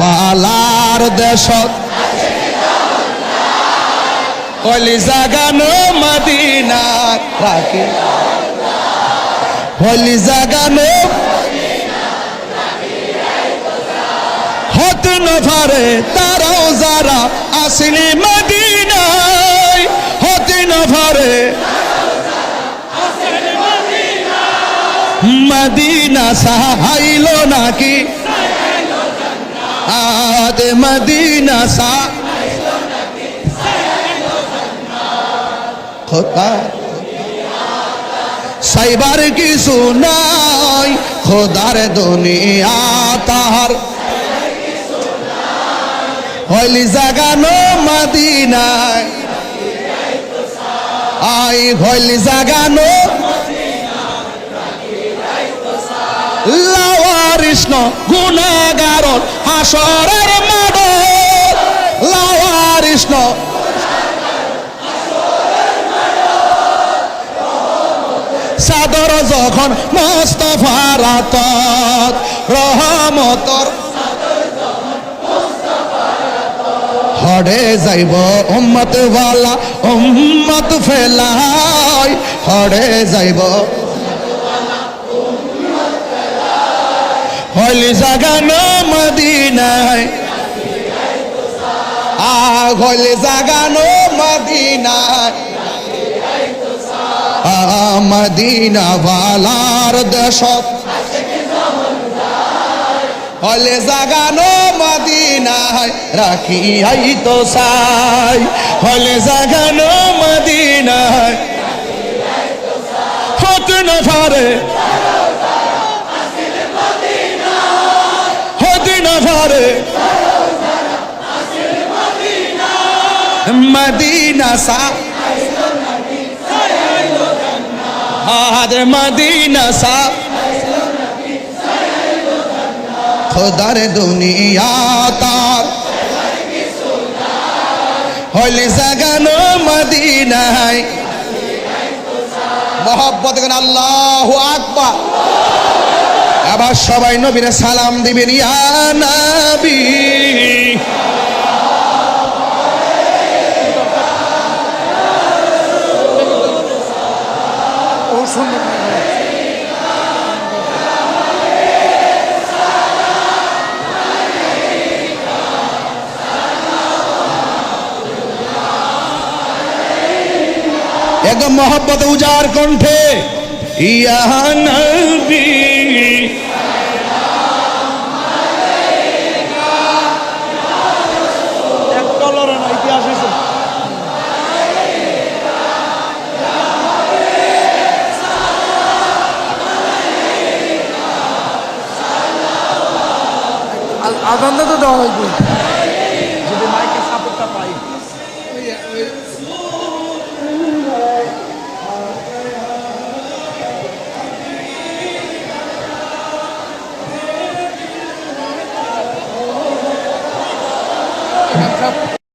বালার দেশত। কলি জাগানো মদিনা রাখি হলি জাগানো হত নভারে তারাও যারা আসিনি মদিনায়। হত নভারে মদিনা সাহাইল নাকি? আদে মদিনা সা খোদা সাইবার কিছু নাই খোদার দুনিয়া তাহার হইলি জাগানো মদিনায় আই হইলি জাগানো লাওয়ারিষ্ণ গুণাগার হাসরের মাড লাওয়ারিষ্ণ সাদর যখন মস্তফার আতত রহমতর হড়ে যাইব উম্মত ওয়ালা উম্মত ফেলাই। হড়ে যাইব হলি জাগানো মদিনায়। আ হলি জাগানো মদিনায়। আ মদিনা ওয়ালার দেশত হলে জাগানো মদিনায় রাখি আই তো সাই হলে জাগানো মদিনায় হত না পারে পারে মদিনা সা হাদের মদিনা সা খোদার দুনিয়া তার। হলি জাগানো মদিনায়। মহব্বত আল্লাহু আকবার। আবার সবাই নবীরে সালাম দিবেন, ইয়া নবী। ও সুন্দর একদম মহব্বত উজার কণ্ঠে, ইয়া নবী। আদানটা তো দেওয়া হয় যদি মাইকের সাপোর্টটা পাই।